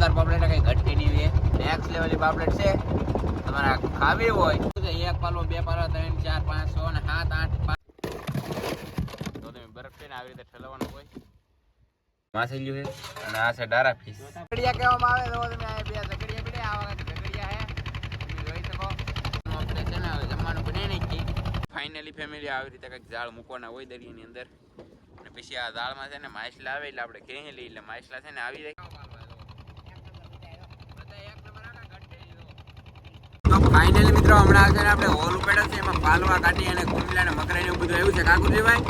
તાર પાપલેટ કઈ ઘટકે નહીં હોય. નેક્સ્ટ લેવલની પાપલેટ છે. તમારે ખાવી હોય. તો એક પાલો, બે પાલો, ત્રણ, ચાર, પાંચ, છ ને સાત, આઠ પાંચ તો તમે બરફ છે ને આવી રીતે ઠલવાનું હોય. અને આ છે આવે છે ને હવે જમવાનું બને નહીં ફાઇનલી ફેમિલી આવી રીતે કંઈક ઝાડ મૂકવાના હોય દરિયાની અંદર. અને પછી આ ઝાડમાં છે ને માછલા આવે એટલે આપણે ખેંચી લઈએ, એટલે માછલા છે ને આવી જાય તો ફાઇનલી મિત્રો હમણાં આવશે ને આપણે હોલ ઉપેડો છે એમાં પાલવા કાઢી અને કુંડલા ને મકરાઈ એવું બધું આવ્યું છે. કાકુજીભાઈ?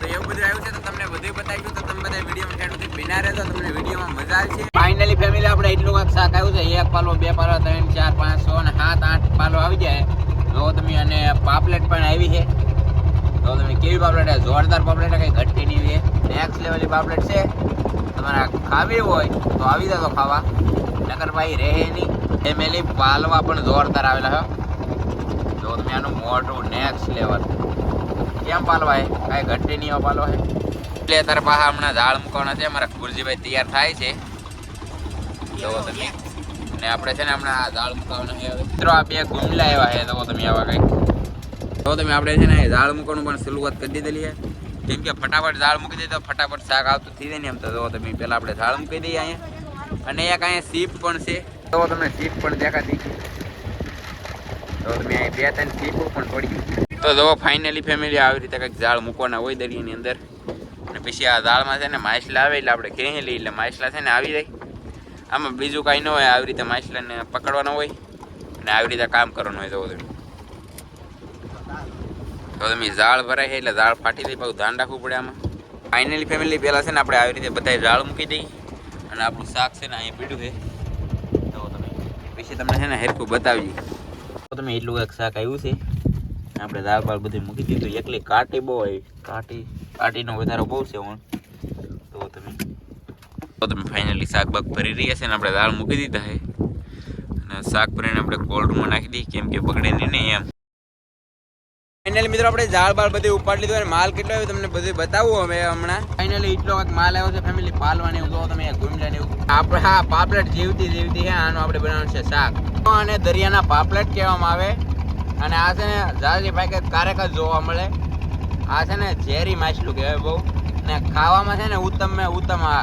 તો એવું બધું આવ્યું છે તો તમને બધું બતાવ્યું તો તમે બધા છેડું સુધી બિના રહેતો તમને વિડીયોમાં મજા આવશે. ફાઇનલી ફેમિલી આપણે એટલું કાંઈક શાક આવ્યું છે. એક પાલો બે પાલો ત્રણ ચાર પાંચ છ અને સાત આઠ પાલો આવી જાય તો તમે અને પાપલેટ પણ આવી છે. તો તમે કેવી પાપલેટ છે? જોરદાર પાપલેટ કઈ ઘટતી નહીં હોય. નેક્સ્ટ લેવલની પાપલેટ છે. તમારે ખાવી હોય તો આવી જતો ખાવા. નકર ભાઈ રહે નહીં. ફેમિલી પાલવા પણ જોરદાર આવેલા છે જો તમે આનું મોટું નેક્સ્ટ લેવલ કેમ પાલવા હે કાંઈ ઘટી નહીં પાલવા હે એટલે અત્યારે પાછા હમણાં ઝાડ મૂકવાના છે. અમારા ગુરજીભાઈ તૈયાર થાય છે. જો તમે અને આપણે છે ને હમણાં આ ઝાડ મૂકવાના છે. મિત્રો આ બે ગુમલા આવ્યા છે. તો તમે આવા કંઈક. તો તમે આપણે છે ને ઝાડ મૂકવાનું પણ શરૂઆત કરી દીધેલી છે. કેમ કે ફટાફટ ઝાડ મૂકી દઈએ તો ફટાફટ શાક આવતું થઈ જાય ને એમ તો. જો તમે પહેલાં આપણે ઝાડ મૂકી દઈએ અહીંયા. અને એક અહીંયા સીપ પણ છે. તો તમને ટીપ પણ દેખાતી. તો તમે અહીં બે ત્રણ સીપો પણ પડી તો જો ફાઇનલી ફેમિલી આવી રીતે કંઈક ઝાડ મૂકવાના હોય દરિયાની અંદર. અને પછી આ ઝાડમાં છે ને માછલા આવે એટલે આપણે ખેંચી લઈએ એટલે માછલા છે ને આવી જાય. આમાં બીજું કાંઈ ન હોય, આવી રીતે માછલાને પકડવાના હોય અને આવી રીતે કામ કરવાનું હોય તો તમે. તો તમે ઝાડ ભરાય છે એટલે ઝાડ ફાટી જાય બહુ ધ્યાન રાખવું પડે આમાં. ફાઇનલી ફેમિલી પહેલાં છે ને આપણે આવી રીતે બધા ઝાડ મૂકી દઈએ. અને આપણું શાક છે ને અહીંયા પીડું છે. પછી તમને છે ને હેરકું બતાવીએ. તો તમે એટલું કંઈક શાક આવ્યું છે. આપણે દાળ બાળ બધું મૂકી દીધું. એકલી કાટી બહુ આવી કાટી, કાટીનો વધારો બહુ છે હું તો તમે તો તમે ફાઇનલી શાક ભરી રહ્યા છે ને આપણે દાળ મૂકી દીધા છે. અને શાક ભરીને આપણે કોલ્ડમાં નાખી દઈએ. કેમ કે બગડે નહીં એમ. ફાઇનલી મિત્રો, આપણે ઝાડ બાળ બધું ઉપાડી લીધું અને માલ કેટલો આવ્યો તમને બધું બતાવું અમે હમણાં. ફાઇનલી એટલો વખત માલ આવ્યો છે ફેમિલી પાલવાની એવું તમે ગુમલા ને એવું. આપણે હા, પાપલેટ જીવતી જીવતી છે આનું આપણે બનાવવાનું છે શાક. અને દરિયાના પાપલેટ કહેવામાં આવે. અને આ છે ને ઝાડી ભાઈ કારેક જ જોવા મળે. આ છે ને, ઝેરી માછલું કહેવાય બહુ. ને ખાવામાં છે ને, ઉત્તમ મેં ઉત્તમ આ.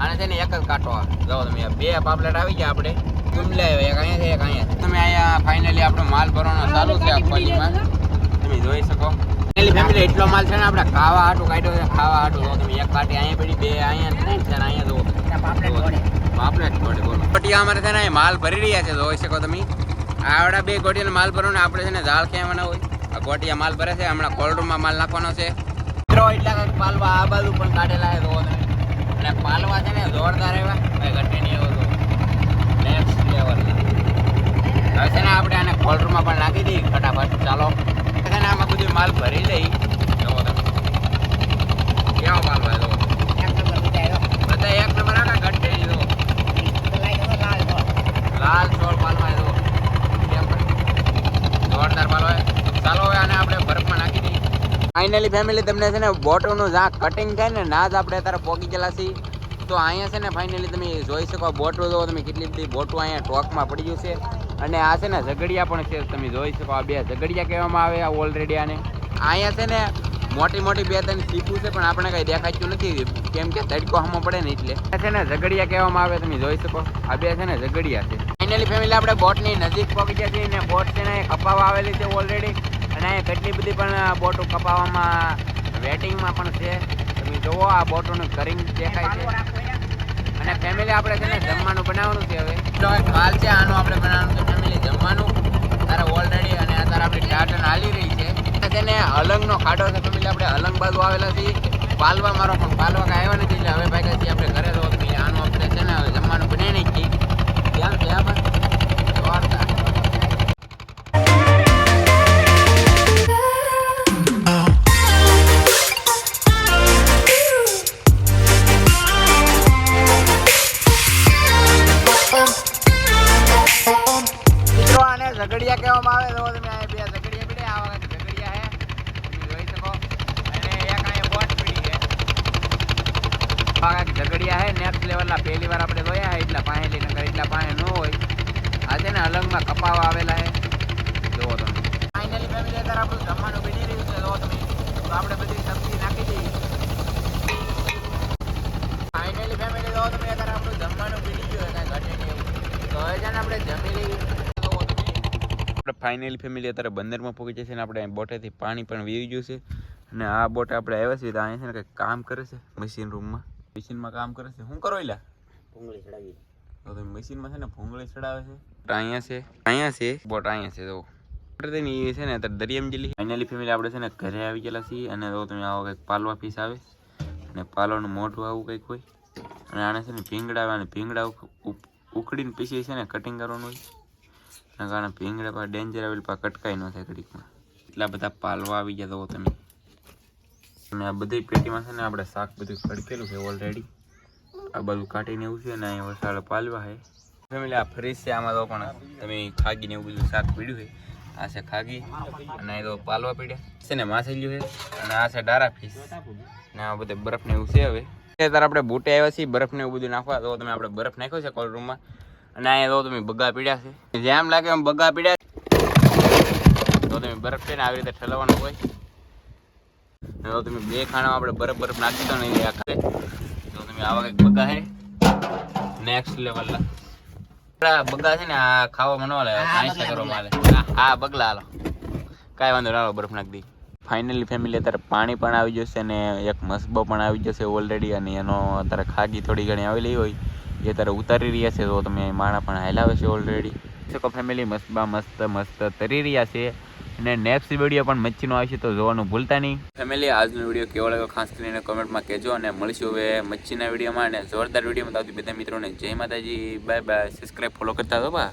આને છે ને એક જ કાંટો આ જો તમે બે પાપલેટ આવી ગયા આપણે. ગુમલા આવ્યા એક અહીંયા છે, એક અહીંયા તમે અહીંયા ફાઇનલી આપણો માલ ભરવાનો ચાલુ છે આ તમે જોઈ શકો. ફેમિલી ફેમિલી એટલો માલ છે ને આપણે ખાવા હાટું કાઢ્યો છે ખાવા હાટું. જો તમે એક પાટી અહીંયા પડી બે અહીંયા ત્રણ ને અહીંયા જો પાપલેટ જોડે બોલો. ગોટિયા અમારે છે ને માલ ભરી રહ્યા છે જોઈ શકો તમે. આવડા બે ગોટિયા માલ ભરો ને આપણે છે ને ઝાડ ક્યાં હોય આ ગોટિયા માલ ભરે છે હમણાં કોલ્ડરૂમમાં માલ નાખવાનો છે. મિત્રો એટલા પાલવા આ બાજુ પણ કાઢેલા છે જોવો તમે. અને પાલવા છે ને જોરદાર એવા. એવો નેક્સ્ટ લેવલ હવે છે ને આપણે આને કોલ્ડરૂમમાં પણ નાખી દઈએ ફટાફટ ચાલો છે ને આમાં બધું માલ ભરી લઈ જોવો તમે કેવો માલ હોય જોવો બધા એક નંબર આગળ ઘટે નહીં જોવો લાલ ચોળ પાલવા જો કેમ જોરદાર પાલો હોય ચાલો હવે આને આપણે બરફમાં નાખી દઈએ ફાઇનલી ફેમિલી તમને છે ને બોટોનું જ્યાં કટિંગ થાય ને, ના જ આપણે અત્યારે પોકી ગયેલા છીએ. તો અહીંયા છે ને ફાઇનલી તમે જોઈ શકો બોટો જોવો તમે કેટલી બધી બોટો અહીંયા ટોકમાં પડી ગયું છે. અને આ છે ને ઝઘડિયા પણ છે, તમે જોઈ શકો આ બે ઝઘડિયા કહેવામાં આવે આ ઓલરેડી આને. અહીંયા છે ને મોટી મોટી બે ત્રણ સીપું છે, પણ આપણે કંઈ દેખાતું નથી. કેમ કે તડકો હમો પડે ને એટલે. છે ને ઝઘડિયા કહેવામાં આવે, તમે જોઈ શકો. આ બે છે ને ઝઘડિયા છે. ફાઇનલી ફેમિલી આપણે બોટની નજીક પહોંચી ગયા છીએ ને બોટ છે ને કપાવા આવેલી છે ઓલરેડી અને અહીંયા કેટલી બધી પણ બોટો કપાવવામાં, વેટિંગમાં પણ છે. તમે જુઓ, આ બોટોનું કરિંગ દેખાય છે. અને ફેમિલી આપણે છે ને જમવાનું બનાવવાનું છે હવે. એક માલ છે, આનું આપણે બનાવવાનું છે ફેમિલી જમવાનું. અત્યારે ઓલરેડી અને અત્યારે આપણી ટાટન હાલી રહી છે. છે અલંગનો ખાડો છે ફેમિલી આપણે અલંગ બાજુ આવેલા છીએ. પાલવા મારો પણ પાલવા એટલા પહેલી વાર આપણે જોયા હોય એટલા પાણી લઈને એટલા પાણી ન હોય. આજે ને અલંગમાં કપાવા આવેલા છે જુઓ તમે. ફાઇનલી ફેમિલી અત્યારે આપણું જમવાનું બની રહ્યું છે, જુઓ તમે. તો આપણે બધી સબ્જી નાખી દઈએ. ફાઇનલી ફેમિલી જુઓ તમે, અત્યારે આપણું જમવાનું બની ગયું કાંઈ ઘટે તો હવે છે ને આપણે જમી લઈએ. આપણે ફાઇનલ ફેમિલી અત્યારે બંદરમાં પહોંચી છે ને આપણે બોટેથી પાણી પણ વીરી ગયું છે. અને આ બોટે આપણે આવ્યા છીએ, તો અહીંયા છે ને કંઈક કામ કરે છે મશીન રૂમમાં મશીનમાં કામ કરે છે. શું કરો એલા? ભૂંગળી ચડાવી. તો તમે મશીનમાં છે ને ભૂંગળી ચડાવે છે. અહીંયા છે અહીંયા છે બોટ અહીંયા છે તો તેની છે ને અત્યારે દરિયામ જેલી ફાઇનલી ફેમિલી આપણે છે ને ઘરે આવી ગયેલા છીએ અને તો તમે આવો કંઈક પાલવા પીસ આવે. અને પાલવાનું મોઢું આવું કંઈક હોય. અને આને છે ને ભીંગડા આવે અને ભીંગડા ઉક- ઉક- ઉખડીને પીસી છે ને કટિંગ કરવાનું હોય. એના કારણે ભીંગડા પાસે ડેન્જર આવેલ પાસે કટકાઈ ન થાય ઘડીકમાં. એટલા બધા પાલવા આવી ગયા તો તમે. અને આ બધી પેટીમાં છે ને આપણે શાક બધું ખડકેલું છે ઓલરેડી આ બધું કાઢીને એવું છે ને અહીંયા વસાળ પાલવા છે. ફેમિલી આ ફ્રીજ છે આમાં તો પણ તમે ખાગીને એવું બધું શાક પીડ્યું છે. આ છે ખાગી અને આ તો પાલવા પીડ્યા. છે ને માછલીઓ છે અને આ છે ડારા ફીસ ને આ બધે બરફ ને એવું છે હવે. અત્યારે આપણે બૂટે આવ્યા છીએ બરફ ને એવું બધું નાખવા. તો તમે આપણે બરફ નાખ્યો છે કોલ રૂમમાં અને અહીંયા તો તમે બગા પીડ્યા છે. જેમ લાગે એમ બગા પીડ્યા તો તમે બરફ છે ને આવી રીતે ઠલવાનું હોય. તો તમે બે ખાણામાં આપણે બરફ બરફ નાખી દીધો ને એ આખા. તો તમે આવા કંઈક બગા હે? નેક્સ્ટ લેવલના આપણા બગા છે ને આ ખાવામાં ન લે સાયન્સ કરવામાં આલે હા બગલા હાલો. કાંઈ વાંધો ના બરફ નાખી દી ફાઇનલી ફેમિલી અત્યારે પાણી પણ આવી જશે અને એક મસબો પણ આવી જશે ઓલરેડી અને એનો અત્યારે ખાગી થોડી ઘણી આવેલી હોય. એ અત્યારે ઉતારી રહ્યા છે તો તમે માણા પણ હાલાવે છે ઓલરેડી શકો ફેમિલી મસ્તબા મસ્ત મસ્ત તરી રહ્યા છે. અને નેક્સ્ટ વીડિયો પણ મચ્છીનો આવશે તો જોવાનું ભૂલતા નહીં. ફેમિલી આજનો વીડિયો કેવો લાગ્યો ખાસ કરીને કોમેન્ટમાં કહેજો અને મળીશું હવે મચ્છીના વિડીયોમાં અને જોરદાર વિડીયોમાં આવતી બધા મિત્રોને. જય માતાજી. બાય બાય સબસ્ક્રાઈબ ફોલો કરતા હતો બા.